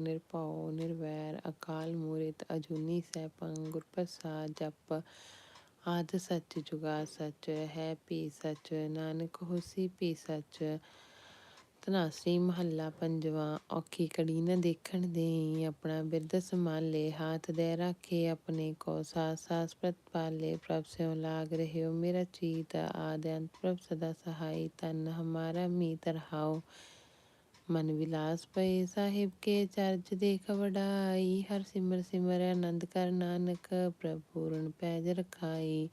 ਨਿਰਭਉ, ਨਿਰਵੈਰ, ਅਕਾਲ ਮੂਰਤ, ਅਜੂਨੀ ਸੈਭੰ ਗੁਰ ਪ੍ਰਸਾਦ ਜਪ ਆਦ ਸੱਚ ਜੁਗਾ ਸੱਚ, ਹੈ ਭੀ ਸੱਚ, ਨਾਨਕ ਹੋਸੀ ਭੀ ਸੱਚ। ਤਨਾਸਰੀ ਮਹੱਲਾ ਪੰਜਵਾਂ, ਔਖੀ ਕੜੀ ਨਾ ਦੇਖਣ ਦੇਈ, ਆਪਣਾ ਬਿਰਧ ਸੰਭਾਲੇ, ਹਾਥ ਦੇ ਰੱਖੇ ਆਪਣੇ ਕੋ, ਸਾਸ ਸਾਸ ਪ੍ਰਤਪਾਲੇ ਪ੍ਰਭ ਸਿਉ ਲਾਗ ਰਹਿਓ ਮੇਰਾ ਚੀਤ, ਆਦਿ ਅੰਤ ਪ੍ਰਭ ਸਦਾ ਸਹਾਈ ਤਨ ਹਮਾਰਾ ਮੀਤ ਰਹਾਓ। ਮਨ ਵਿਲਾਸ ਪਏ ਸਾਹਿਬ ਕੇ ਚਰਜ ਦੇਖ ਵਡਾਈ ਹਰ ਸਿਮਰ ਸਿਮਰ ਆਨੰਦ ਕਰ ਨਾਨਕ ਪ੍ਰਭ ਪੈਜ ਰਖਾਈ।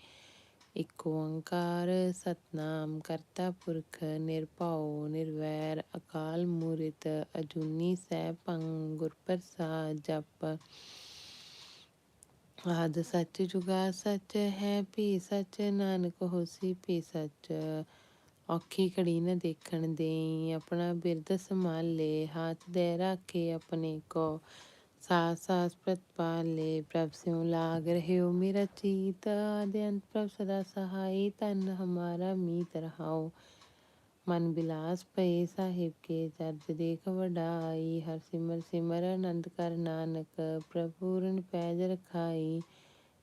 ਇਕ ਓੰਕਾਰ ਸਤਨਾਮ ਕਰਤਾ ਪੁਰਖ ਨਿਰਭਉ ਨਿਰਵੈਰ, ਅਕਾਲ ਮੂਰਤ ਅਜੂਨੀ ਸੈਭੰ ਗੁਰ ਪ੍ਰਸਾਦ ਜਪ। ਆਦ ਸੱਚ ਜੁਗਾ ਸੱਚ ਹੈ, ਭੀ ਸੱਚ ਨਾਨਕ ਹੋਸੀ, ਭੀ ਸੱਚ ਔਖੀ ਘੜੀ ਨਾ ਦੇਖਣ ਦੇਈ। ਆਪਣਾ ਬਿਰਦ ਸੰਭਾਲੇ ਹਾਥ ਦੇ ਰਾਖੇ ਆਪਣੇ ਕੋ। ਸਾਸ ਸਾਸ ਪ੍ਰਤਪਾਲੇ ਪ੍ਰਭ ਸਿਉ ਲਾਗ ਰਹਿਓ ਮੇਰਾ ਚੀਤ। ਆਦਿ ਅੰਤ ਪ੍ਰਭ ਸਦਾ ਸਹਾਈ ਤਨ ਹਮਾਰਾ ਮੀਤ ਰਹਾਓ। ਮਨ ਬਿਲਾਸ ਪਏ ਸਾਹਿਬ ਕੇ ਚਰਜ ਦੇਖ ਵਡਾਈ। ਹਰ ਸਿਮਰ ਸਿਮਰ ਆਨੰਦ ਕਰ ਨਾਨਕ ਪ੍ਰਭੂਰਨ ਪੈਜ ਰਖਾਈ।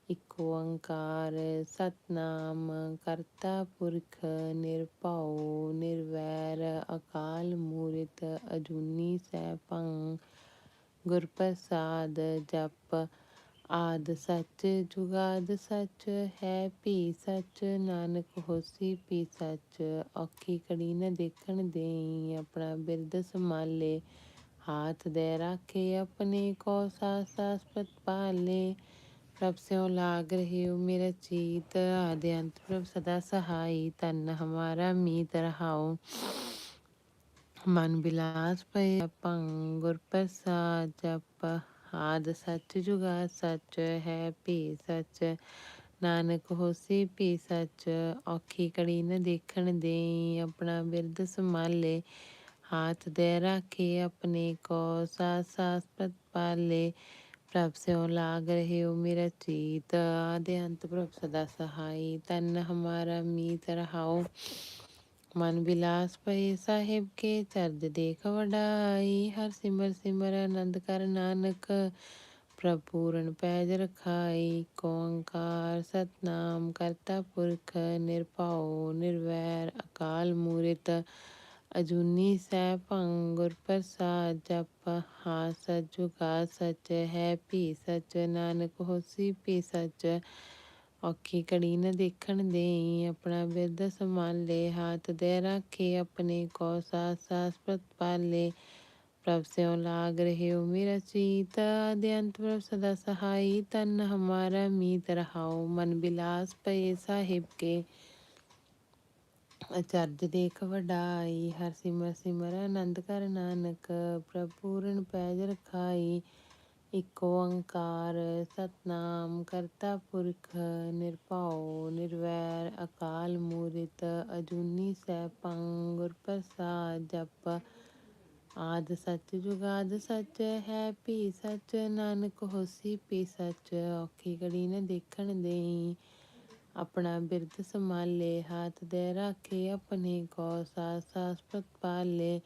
ਇਕ ਓੰਕਾਰ ਸਤਨਾਮ ਕਰਤਾ ਪੁਰਖ ਨਿਰਭਉ, ਨਿਰਵੈਰ, ਅਕਾਲ ਮੂਰਤ, ਅਜੂਨੀ ਸੈਭੰ ਗੁਰ ਪ੍ਰਸਾਦ ਜਪ ਆਦ ਸੱਚ ਜੁਗਾਦ ਸੱਚ, ਹੈ ਭੀ ਸੱਚ, ਨਾਨਕ ਹੋਸੀ ਭੀ ਸੱਚ, ਔਖੀ ਕੜੀ ਨ ਦੇਖਣ ਦੇਈ, ਆਪਣਾ ਬਿਰਦ ਸੰਭਾਲੇ, ਹਾਥ ਦੇ ਰਾਖੇ ਆਪਣੇ ਕੋ ਸਾਸ ਸਾਸ ਪ੍ਰਤਪਾਲੇ ਪ੍ਰਭ ਸਿਉ ਲਾਗ ਰਹਿਓ ਮੇਰਾ ਚੀਤ ਆਦਿ ਅੰਤ ਪ੍ਰਭ ਸਦਾ ਸਹਾਈ ਤਨ ਹਮਾਰਾ ਮੀਤ ਰਹਾਓ। ਮਨ ਬਿਲਾਸ ਪਏ ਭੰ, ਗੁਰ ਪ੍ਰਸਾਦ ਜਪ, ਆਦ ਸੱਚ ਜੁਗਾ ਸੱਚ, ਹੈ ਭੀ ਸੱਚ। ਨਾਨਕ ਹੋਸੀ ਭੀ ਸੱਚ, ਔਖੀ ਕੜੀ ਨ ਦੇਖਣ ਦੇ ਆਪਣਾ ਬਿਰਦ ਸੰਭਾਲੇ। ਹਾਥ ਦੇ ਰਾਖੇ ਆਪਣੇ ਕੋ ਸਾਸ ਸਾਸ ਪ੍ਰਤਪਾਲੇ। ਪ੍ਰਭ ਸਿਉ ਲਾਗ ਰਹਿਓ ਮੇਰਾ ਚੀਤ, ਆਦਿ ਅੰਤ ਪ੍ਰਭ ਸਦਾ ਸਹਾਈ, ਤਨ ਹਮਾਰਾ ਮੀਤ ਰਹਾਓ। ਮਨ ਬਿਲਾਸ ਪਏ ਸਾਹਿਬ ਕੇ ਚਰਜ ਦੇਖ ਵਡਾਈ, ਹਰ ਸਿਮਰ ਸਿਮਰ ਆਨੰਦ ਕਰ ਨਾਨਕ, ਪ੍ਰਭ ਪੂਰਨ ਪੈਜ ਰਖਾਈ ਓੰਕਾਰ ਸਤਨਾਮ ਕਰਤਾ ਪੁਰਖ ਨਿਰਭਉ ਨਿਰਵੈਰ ਅਕਾਲ ਮੂਰਤ ਅਜੂਨੀ ਸੈਭੰ ਗੁਰ ਪ੍ਰਸਾਦ ਜਪ ਹਾਂ ਸੱਚ ਜੁਗਾ ਸੱਚ ਹੈ ਭੀ ਸੱਚ ਨਾਨਕ ਹੋਸੀ ਭੀ ਸੱਚ ਔਖੀ ਘੜੀ ਨ ਦੇਖਣ ਦੇਈ ਆਪਣਾ ਬਿਰਦ ਸੰਭਾਲੇ, ਹਾਥ ਦੇ ਰੱਖੇ ਆਪਣੇ ਕੋ ਸਾਸ ਸਾਸ ਪ੍ਰਤਪਾਲੇ ਪ੍ਰਭ ਸਿਉ ਲਾਗ ਰਹਿਓ ਮੇਰਾ ਚੀਤ ਆਦਿ ਪ੍ਰਭ ਸਦਾ ਸਹਾਈ। ਤਨ ਹਮਾਰਾ ਮੀਤ ਰਹਾਓ, ਮਨ ਬਿਲਾਸ ਪਏ ਸਾਹਿਬ ਕੇ। ਅਚਰਜ ਦੇਖ ਵਡਾਈ, ਹਰ ਸਿਮਰ ਸਿਮਰ ਆਨੰਦ ਕਰ ਨਾਨਕ, ਪ੍ਰਭ ਪੂਰਨ ਪੈਜ ਰਖਾਈ, ਇਕ ਓੰਕਾਰ ਸਤਨਾਮ ਕਰਤਾ ਪੁਰਖ, ਨਿਰਭਉ, ਨਿਰਵੈਰ, ਅਕਾਲ ਮੂਰਤ, ਅਜੂਨੀ ਸੈਭੰ ਗੁਰ ਪ੍ਰਸਾਦ ਜਪ, ਆਦ ਸੱਚ ਜੁਗਾਦ ਸੱਚ ਹੈ, ਭੀ ਸੱਚ, ਨਾਨਕ ਹੋਸੀ ਭੀ ਸੱਚ, ਔਖੀ ਘੜੀ ਨ ਦੇਖਣ ਦੇਈ। ਆਪਣਾ ਬਿਰਦ ਸੰਭਾਲੇ, ਹਾਥ ਦੇ ਰਾਖੇ ਆਪਣੇ ਕੋ, ਸਾਸ ਸਾਸ ਪ੍ਰਤਪਾਲੇ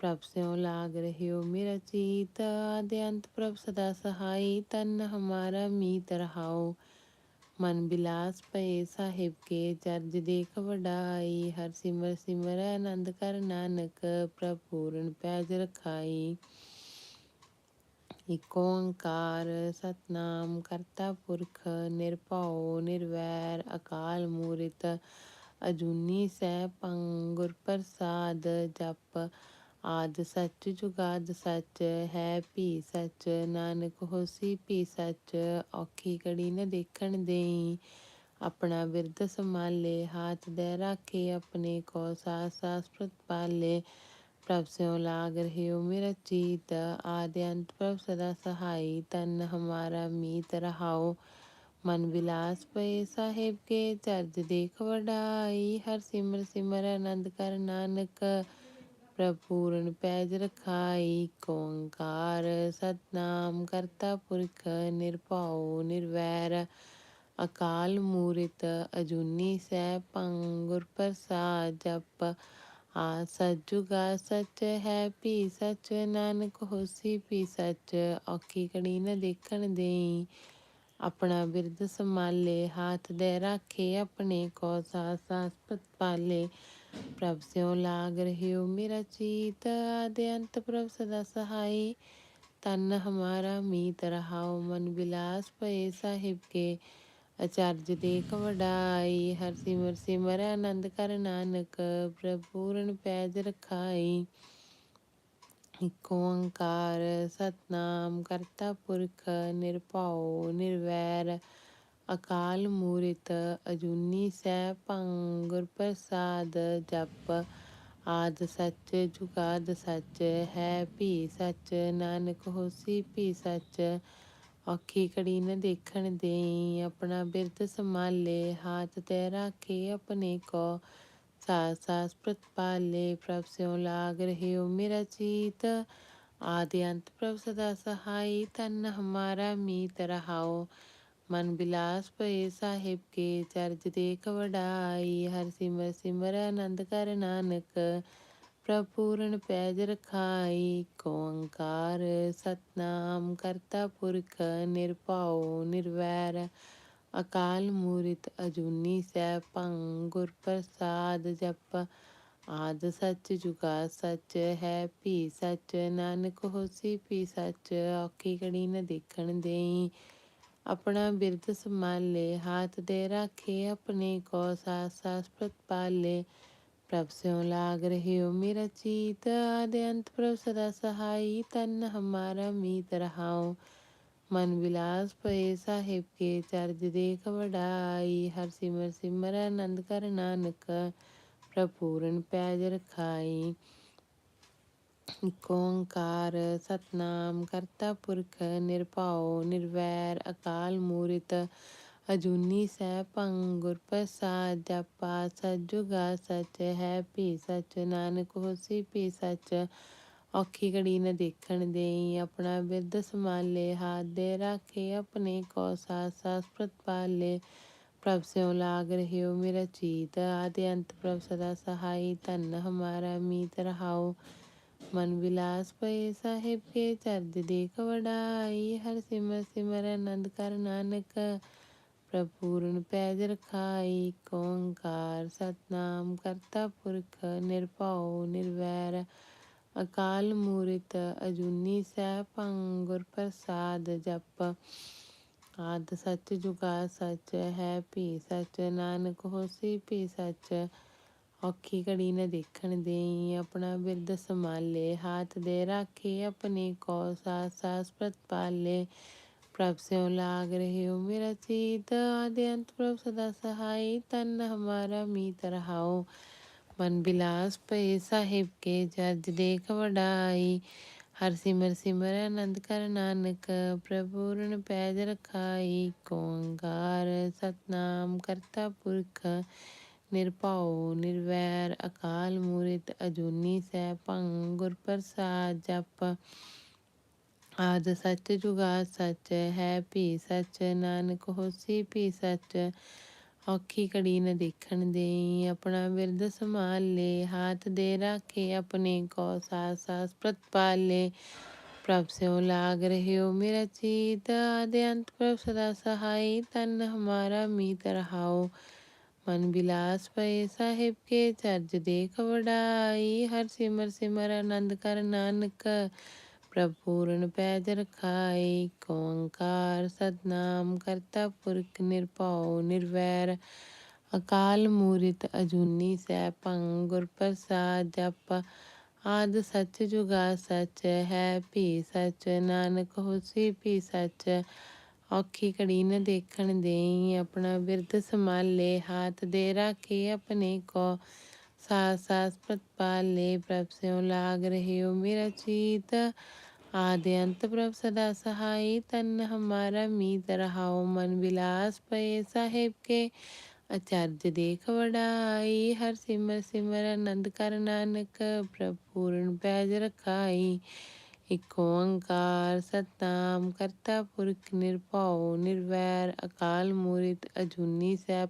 ਪ੍ਰਭ ਸਿਉ ਲਾਗ ਰਹਿਓ ਮੇਰਾ ਚੀਤ, ਆਦਿ ਅੰਤ ਪ੍ਰਭ ਸਦਾ ਸਹਾਈ, ਤਨ ਹਮਾਰਾ ਮੀਤ ਰਹਾਓ। ਮਨ ਬਿਲਾਸ ਪਏ ਸਾਹਿਬ ਕੇ, ਚਰਜ ਦੇਖ ਵਡਾਈ, ਹਰ ਸਿਮਰ ਸਿਮਰ, ਆਨੰਦ ਕਰ ਨਾਨਕ, ਪ੍ਰਭ ਪੂਰਨ ਪੈਜ ਰਖਾਈ। ਇਕ ਓੰਕਾਰ ਸਤਨਾਮ ਕਰਤਾ ਪੁਰਖ ਨਿਰਭਉ ਨਿਰਵੈਰ ਅਕਾਲ ਮੂਰਤ ਅਜੂਨੀ ਸੈਭੰ ਗੁਰ ਪ੍ਰਸਾਦ ਜਪ ਆਦ ਸੱਚ ਜੁਗਾਦ ਸੱਚ ਹੈ ਭੀ ਸੱਚ ਨਾਨਕ ਹੋਸੀ ਭੀ ਸੱਚ ਔਖੀ ਕੜੀ ਨ ਦੇਖਣ ਦੇਈ ਆਪਣਾ ਬਿਰਧ ਸੰਭਾਲੇ ਹਾਥ ਦੇ ਰਾਖੇ ਆਪਣੇ ਕੋ ਸਾਸ ਸਾਸ ਪ੍ਰਤਪਾਲੇ ਪ੍ਰਭ ਸਿਉ ਲਾਗ ਰਹਿਓ, ਮੇਰਾ ਚੀਤ ਆਦਿ ਅੰਤ ਪ੍ਰਭ ਸਦਾ ਸਹਾਈ, ਤਨ ਹਮਾਰਾ ਮੀਤ ਰਹਾਓ। ਮਨ ਵਿਲਾਸ ਪਏ ਸਾਹਿਬ ਕੇ, ਚਰਜ ਦੇਖ ਵਡਾਈ, ਹਰ ਸਿਮਰ ਸਿਮਰ ਆਨੰਦ ਕਰ ਨਾਨਕ। ਪ੍ਰਭ ਪੂਰਨ ਪੈਜ ਰਖਾਈ ਓੰਕਾਰ ਸਤਨਾਮ, ਕਰਤਾ ਪੁਰਖ ਨਿਰਭਉ, ਨਿਰਵੈਰ। ਅਕਾਲ ਮੂਰਤ ਅਜੂਨੀ ਸੈਭੰ ਪੰਗੁਰ ਪ੍ਰਸਾਦ ਜਪ ਆ ਸੱਜੁਗਾ ਸੱਚ ਹੈ ਭੀ ਸੱਚ ਨਾਨਕ ਹੋਸੀ ਵੀ ਸੱਚ ਔਖੀ ਕੜੀ ਨ ਦੇਖਣ ਦੇਈ ਆਪਣਾ ਬਿਰਦ ਸੰਭਾਲੇ ਹਾਥ ਦੇ ਰਾਖੇ ਆਪਣੇ ਕੋ ਸਾਸ ਸਾਸ ਪਾਲੇ ਪ੍ਰਭ ਸਿਉ ਲਾਗ ਰਹਿਓ ਮੇਰਾ ਚੀਤ ਆਦਿ ਅੰਤ ਪ੍ਰਭ ਸਦਾ ਸਹਾਈ ਤਨ ਹਮਾਰਾ ਮੀਤ ਰਹਾਓ ਮਨ ਬਿਲਾਸ ਪਏ ਸਾਹਿਬ ਕੇ ਅਚਰਜ ਦੇਖ ਵਡਾਈ ਹਰ ਸਿਮਰ ਸਿਮਰ ਆਨੰਦ ਕਰ ਨਾਨਕ ਪ੍ਰਪੂਰਨ ਪੈਜ ਰਖਾਈ। ਇਕ ਓੰਕਾਰ ਸਤਨਾਮ ਕਰਤਾ ਪੁਰਖ, ਨਿਰਭਉ, ਨਿਰਵੈਰ, ਅਕਾਲ ਮੂਰਤ, ਅਜੂਨੀ ਸੈ ਭੰਗ, ਗੁਰ ਪ੍ਰਸਾਦ ਜਪ, ਆਦ ਸੱਚ, ਜੁਗਾਦ ਸੱਚ, ਹੈ ਭੀ ਸੱਚ, ਨਾਨਕ ਹੋਸੀ ਭੀ ਸੱਚ ਔਖੀ ਕੜੀ ਨ ਦੇਖਣ ਦੇਈ, ਆਪਣਾ ਬਿਰਦ ਸੰਭਾਲੇ, ਹਾਥ ਤੇ ਰਾਖੇ ਆਪਣੇ ਕੋ। ਸਾਸ ਸਾਸ ਪ੍ਰਤਪਾਲੇ ਪ੍ਰਭ ਸਿਉ ਲਾਗ ਰਹਿਓ ਮੇਰਾ ਚੀਤ ਆਦਿ ਅੰਤ ਪ੍ਰਭ ਸਦਾ ਸਹਾਈ ਤਨ ਹਮਾਰਾ ਮੀਤ ਰਹਾਓ। ਮਨ ਬਿਲਾਸ ਪਏ ਸਾਹਿਬ ਕੇ, ਚਰਜ ਦੇਖ ਵਡਾਈ, ਹਰ ਸਿਮਰ ਸਿਮਰ ਆਨੰਦ ਕਰ ਨਾਨਕ। ਪ੍ਰਪੂਰਨ ਪੈਜ ਰਖਾਈ ਓੰਕਾਰ ਸਤਨਾਮ ਕਰਤਾ ਪੁਰਖ ਨਿਰਭਉ ਨਿਰਵੈਰ। ਅਕਾਲ ਮੂਰਤ ਅਜੂਨੀ ਸੈ ਭੰਗ, ਗੁਰ ਪ੍ਰਸਾਦ ਜਪ। ਆਦ ਸੱਚ ਜੁਗਾ ਸੱਚ ਹੈ, ਭੀ ਸੱਚ ਨਾਨਕ ਹੋਸੀ, ਭੀ ਸੱਚ ਔਖੀ ਕੜੀ ਨ ਦੇਖਣ ਦੇਈ। ਆਪਣਾ ਬਿਰਦ ਸੰਭਾਲੇ, ਹਾਥ ਦੇ ਰਾਖੇ, ਆਪਣੇ ਕੋ ਸਾਸ ਸਾਸ ਪ੍ਰਤਪਾਲੇ ਪ੍ਰਭ ਸਿਉ ਲਾਗ ਰਹਿਓ ਮੇਰਾ ਚੀਤ ਆਦਿ ਅੰਤ ਪ੍ਰਭ ਸਦਾ ਸਹਾਈ, ਤਨ ਹਮਾਰਾ ਮੀਤ ਰਹਾਉ। ਮਨ ਵਿਲਾਸ ਪਏ ਸਾਹਿਬ ਕੇ ਚਰਜ ਦੇਖ ਵਡਾਈ, ਹਰ ਸਿਮਰ ਸਿਮਰ ਆਨੰਦ ਕਰ ਨਾਨਕ ਪ੍ਰਪੂਰਨ ਪੈਜ ਰਖਾਈ। ਇਕ ਓੰਕਾਰ ਸਤਨਾਮ ਕਰਤਾ ਪੁਰਖ ਨਿਰਭਉ, ਨਿਰਵੈਰ ਅਕਾਲ ਮੂਰਤ ਅਜੂਨੀ ਸੈ ਭੰਗ ਗੁਰ ਪ੍ਰਸਾਦ, ਜਪਾ ਸਜੁਗਾ ਸਚ, ਹੈ ਭੀ ਸਚ, ਨਾਨਕ ਹੋਸੀ ਭੀ ਸਚ। ਔਖੀ ਘੜੀ ਨ ਦੇਖਣ ਦੇਈ ਆਪਣਾ ਬਿਰਦ ਸੰਭਾਲੇ, ਹਾਥ ਦੇ ਰਾਖੇ ਆਪਣੇ ਕੋ ਸਾਸ ਸਾਸ ਪ੍ਰਤਪਾਲੇ ਪ੍ਰਭ ਸਿਉ ਲਾਗ ਰਹਿਓ ਮੇਰਾ ਚੀਤ, ਆਦਿ ਅੰਤ ਪ੍ਰਭ ਸਦਾ ਸਹਾਈ। ਧਨ ਹਮਾਰਾ ਮੀਤ ਰਹਾਓ, ਮਨ ਵਿਲਾਸ ਪਏ ਸਾਹਿਬ ਕੇ, ਚਰਜ ਦੇਖ ਵਡਾਈ। ਹਰ ਸਿਮਰ ਸਿਮਰ, ਆਨੰਦ ਕਰ ਨਾਨਕ। ਪ੍ਰਪੂਰਨ ਪੈਜ ਰਖਾਈ ਓੰਕਾਰ ਸਤਨਾਮ ਕਰਤਾ ਪੁਰਖ ਨਿਰਭਉ ਨਿਰਵੈਰ, ਅਕਾਲ ਮੂਰਤ ਅਜੂਨੀ ਸੈ ਗੁਰ ਪ੍ਰਸਾਦ ਜਪ। ਆਦ ਸੱਚ ਜੁਗਾ ਸਚ ਹੈ ਭੀ ਸਚ, ਨਾਨਕ ਹੋਸੀ ਭੀ ਸੱਚ। ਔਖੀ ਘੜੀ ਨ ਦੇਖਣ ਦੇਈ ਆਪਣਾ ਬਿਰਦ ਸੰਭਾਲੇ, ਹਾਥ ਦੇ ਰਾਖੇ ਆਪਣੇ ਕੋ ਸਾਸ ਸਾਸ ਪ੍ਰਤਪਾਲੇ ਪ੍ਰਭ ਸਿਉ ਲਾਗ ਰਹਿਓ, ਮੇਰਾ ਚੀਤ ਆਦਿ ਅੰਤ ਪ੍ਰਭ ਸਦਾ ਸਹਾਈ, ਤਨ ਹਮਾਰਾ ਮੀਤ ਰਹਾਓ। ਮਨ ਬਿਲਾਸ ਪਏ ਸਾਹਿਬ ਕੇ ਜਰਜ ਦੇਖ ਵਡਾਈ, ਹਰ ਸਿਮਰ ਸਿਮਰ ਆਨੰਦ ਕਰ ਨਾਨਕ, ਪ੍ਰਭੂਰਨ ਪੈਜ ਰਖਾਈ ਓੰਕਾਰ ਸਤਨਾਮ ਕਰਤਾ ਪੁਰਖ, ਨਿਰਭਉ ਨਿਰਵੈਰ ਅਕਾਲ ਮੂਰਤ ਅਜੂਨੀ ਸੈ ਭੰਗ ਗੁਰ ਪ੍ਰਸਾਦ ਜਪ। ਆਦਿ ਸੱਚ ਜੁਗਾ ਸੱਚ ਹੈ, ਭੀ ਸੱਚ ਨਾਨਕ ਹੋਸੀ, ਭੀ ਸੱਚ ਔਖੀ ਕੜੀ ਨ ਦੇਖਣ ਦੇਈ। ਆਪਣਾ ਬਿਰਦ ਲੈ ਹਾਥ ਦੇ ਰਾਖੇ, ਆਪਣੇ ਕੋ ਸਾਸ ਸਾਸ ਪ੍ਰਤਪਾਲੇ ਪ੍ਰਭ ਸਿਉ ਲਾਗ ਰਹਿਓ ਮੇਰਾ ਚੀਤ, ਆਦਿ ਅੰਤ ਪ੍ਰਭ ਸਦਾ ਸਹਾਈ, ਤਨ ਹਮਾਰਾ ਮੀਤ ਰਹਾਓ। ਮਨ ਬਿਲਾਸ ਪਏ ਸਾਹਿਬ ਕੇ, ਚਰਜ ਦੇਖ ਵਡਾਈ। ਹਰ ਸਿਮਰ ਸਿਮਰ ਆਨੰਦ ਕਰ ਨਾਨਕ ਪ੍ਰਭ ਪੂਰਨ ਪੈਜ ਰਖਾਈ ਓੰਕਾਰ ਸਤਨਾਮ ਕਰਤਾ ਪੁਰਖ ਨਿਰਭਉ ਨਿਰਵੈਰ। ਅਕਾਲ ਮੂਰਤ ਅਜੂਨੀ ਸੈ ਭੰਗ ਗੁਰ ਪ੍ਰਸਾਦ ਜਪ। ਆਦ ਸੱਚ ਜੁਗਾ ਸੱਚ ਹੈ, ਭੀ ਸੱਚ ਨਾਨਕ ਹੋਸੀ ਭੀ ਸੱਚ। ਔਖੀ ਘੜੀ ਨ ਦੇਖਣ ਦੇਈ, ਆਪਣਾ ਬਿਰਦ ਸੰਭਾਲੇ, ਹਾਥ ਦੇ ਰਾਖੇ ਆਪਣੇ ਕੋ। ਸਾਸ ਸਾਸ ਪ੍ਰਤਪਾਲੇ ਪ੍ਰਭ ਸਿਉ ਲਾਗ ਰਹਿਓ ਮੇਰਾ ਚੀਤ। ਆਦਿ ਅੰਤ ਪ੍ਰਭ ਸਦਾ ਸਹਾਈ ਤਨ ਹਮਾਰਾ ਮੀਤ ਰਹਾਓ ਮਨ ਵਿਲਾਸ ਪਏ ਸਾਹਿਬ ਕੇ ਅਚਰਜ ਦੇਖ ਵਡਾਈ ਹਰ ਸਿਮਰ ਸਿਮਰ ਆਨੰਦ ਕਰ ਨਾਨਕ ਪ੍ਰਭ ਪੂਰਨ ਪੈਜ ਰਖਾਈ ਇਕ ਓੰਕਾਰ ਸਤਨਾਮ ਕਰਤਾ ਪੁਰਖ ਨਿਰਭਉ ਨਿਰਵੈਰ ਅਕਾਲ ਮੂਰਤ ਅਜੂਨੀ ਸੈ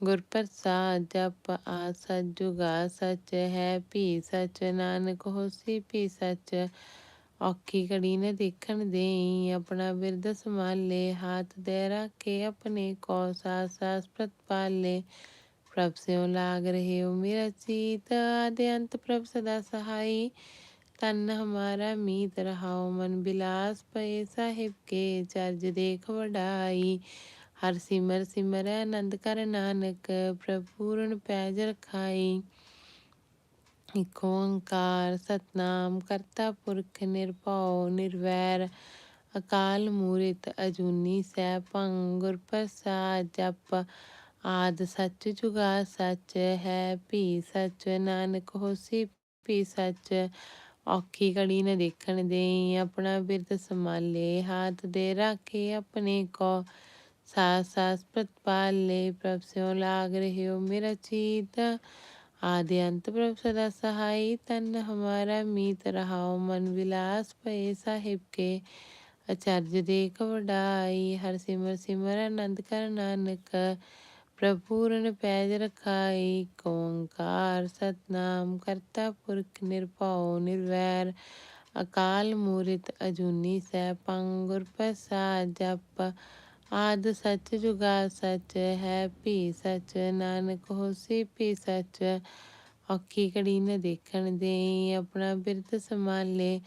ਭੰਗ ਜਪ ਆ ਸਚ ਜੁਗਾ ਸਚ ਹੈ, ਭੀ ਸਚ ਨਾਨਕ ਹੋਸੀ, ਭੀ ਸਚ ਔਖੀ ਘੜੀ ਨ ਦੇਖਣ ਦੇਈ। ਆਪਣਾ ਬਿਰਦ ਸੰਭਾਲੇ, ਹਾਥ ਦੇ ਰੱਖੇ, ਆਪਣੇ ਕੋ ਸਾਸ ਸਾਸ ਪ੍ਰਤਪਾਲੇ ਪ੍ਰਭ ਸਿਉ ਲਾਗ ਰਹੇ ਹੋ ਮੇਰਾ ਚੀਤ ਆਦਿ ਅੰਤ ਪ੍ਰਭ ਸਦਾ ਸਹਾਈ। ਤਨ ਹਮਾਰਾ ਮੀਤ ਰਹਾਉ, ਮਨ ਬਿਲਾਸ ਪਏ ਸਾਹਿਬ ਕੇ, ਚਰਜ ਦੇਖ ਵਡਾਈ। ਹਰ ਸਿਮਰ ਸਿਮਰ ਆਨੰਦ ਕਰ ਨਾਨਕ, ਪ੍ਰਭ ਪੂਰਨ ਪੈਜ ਰਖਾਈ। ਇਕ ਓੰਕਾਰ ਸਤਨਾਮ ਕਰਤਾ ਪੁਰਖ ਨਿਰਭਉ ਨਿਰਵੈਰ। ਅਕਾਲ ਮੂਰਤ ਅਜੂਨੀ ਸੈਭੰ ਗੁਰ ਪ੍ਰਸਾਦ, ਜਪ ਆਦ ਸੱਚ ਜੁਗਾ ਸੱਚ ਹੈ, ਭੀ ਸਚ ਨਾਨਕ ਹੋਸੀ ਭੀ ਸੱਚ। ਔਖੀ ਘੜੀ ਨ ਦੇਖਣ ਦੇਈ ਆਪਣਾ ਬਿਰਦ ਸੰਭਾਲੇ, ਹਾਥ ਦੇ ਰੱਖੇ ਆਪਣੇ ਕੋ। ਸਾਸ ਸਾਸ ਪ੍ਰਤਪਾਲੇ ਪ੍ਰਭ ਸਿਉ ਲਾਗ ਰਹਿਓ ਮੇਰਾ ਚੀਤ ਆਦਿ ਅੰਤ ਪ੍ਰਭ ਸਦਾ ਸਹਾਈ ਤਨ ਹਮਾਰਾ ਮੀਤ ਰਹਾਉ ਮਨ ਵਿਲਾਸ ਪਏ ਸਾਹਿਬ ਕੇ ਅਚਰਜ ਦੇਖ ਵਡਾਈ ਹਰ ਸਿਮਰ ਸਿਮਰ ਆਨੰਦ ਕਰ ਨਾਨਕ ਪ੍ਰਪੂਰਨ ਪੈਜ ਰਖਾਈ ਓੰਕਾਰ ਸਤਨਾਮ ਕਰਤਾ ਪੁਰਖ ਨਿਰਭਉ ਨਿਰਵੈਰ ਅਕਾਲ ਮੂਰਤ ਅਜੂਨੀ ਸੈਭੰ ਗੁਰ ਪ੍ਰਸਾਦ ਜਪ ਆਦ ਸੱਚ ਜੁਗਾ ਸੱਚ ਹੈ, ਭੀ ਸੱਚ ਨਾਨਕ ਹੋਸੀ, ਭੀ ਸੱਚ ਔਖੀ ਘੜੀ ਨ ਦੇਖਣ ਦੇਈ। ਆਪਣਾ ਬਿਰਦ ਸੰਭਾਲੇ,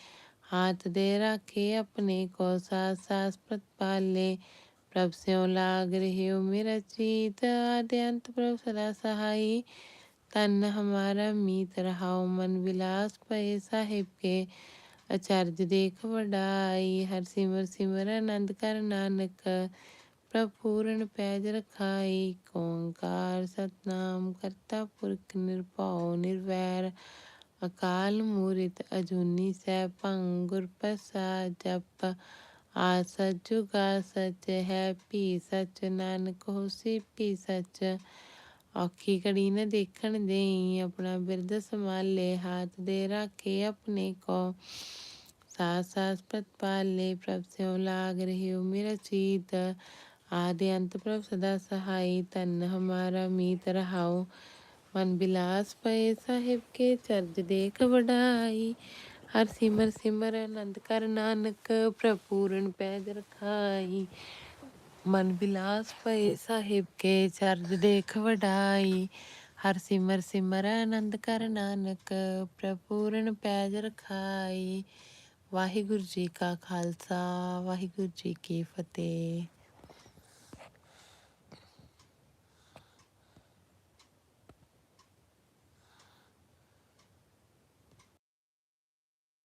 ਹਾਥ ਦੇ ਰਾਖੇ ਆਪਣੇ ਕੋ ਸਾਸ ਸਾਸ ਪ੍ਰਤਪਾਲੇ ਪ੍ਰਭ ਸਿਉ ਲਾਗ ਰਹਿਓ ਮੇਰਾ ਚੀਤ, ਆਦਿ ਪ੍ਰਭ ਸਦਾ ਸਹਾਈ। ਤਨ ਹਮਾਰਾ ਮੀਤ ਰਹਾਓ ਮਨ ਵਿਲਾਸ ਪਏ ਸਾਹਿਬ ਕੇ। ਅਚਰਜ ਦੇਖ ਵਡਾਈ, ਹਰ ਸਿਮਰ ਸਿਮਰ ਆਨੰਦ ਕਰ ਨਾਨਕ ਪ੍ਰਭ ਪੂਰਨ ਪੈਜ ਰਖਾਈ, ਓੰਕਾਰ ਸਤਨਾਮ ਕਰਤਾ ਪੁਰਖ ਨਿਰਭਉ ਨਿਰਵੈਰ, ਅਕਾਲ ਮੂਰਤ ਅਜੂਨੀ ਸੈਭੰ ਗੁਰ ਪ੍ਰਸਾਦ, ਜਪ ਆ ਸਚ ਜੁਗਾ ਸਚ ਹੈ ਭੀ ਸਚ, ਨਾਨਕ ਹੋਸੀ ਭੀ ਸਚ ਔਖੀ ਘੜੀ ਨ ਦੇਖਣ ਦੇਈ, ਆਪਣਾ ਬਿਰਦ ਸੰਭਾਲੇ, ਹਾਥ ਦੇ ਰਾਖੇ ਆਪਣੇ ਕੋ। ਸਾਸ ਸਾਸ ਪ੍ਰਤਪਾਲੇ ਪ੍ਰਭ ਸਿਉ ਲਾਗ ਰਹਿਓ ਮੇਰਾ ਚੀਤ। ਆਦਿ ਅੰਤ ਪ੍ਰਭ ਸਦਾ ਸਹਾਈ ਤਨ ਹਮਾਰਾ ਮੀਤ ਰਹਾਓ ਮਨ ਬਿਲਾਸ ਪਏ ਸਾਹਿਬ ਕੇ ਚਰਜ ਦੇਖ ਵਡਾਈ। ਹਰ ਸਿਮਰ ਸਿਮਰ ਆਨੰਦ ਕਰ ਨਾਨਕ, ਪ੍ਰਭ ਪੂਰਨ ਪੈਜ ਰਖਾਈ। ਮਨ ਬਿਲਾਸ ਪਏ ਸਾਹਿਬ ਕੇ ਚਰਜ ਦੇਖ ਵਡਾਈ। ਹਰ ਸਿਮਰ ਸਿਮਰ ਆਨੰਦ ਕਰ ਨਾਨਕ ਪ੍ਰਪੂਰਨ ਪੈਜ ਰਖਾਈ। ਵਾਹਿਗੁਰੂ ਜੀ ਕਾ ਖਾਲਸਾ, ਵਾਹਿਗੁਰੂ ਜੀ ਕੀ ਫਤਿਹ।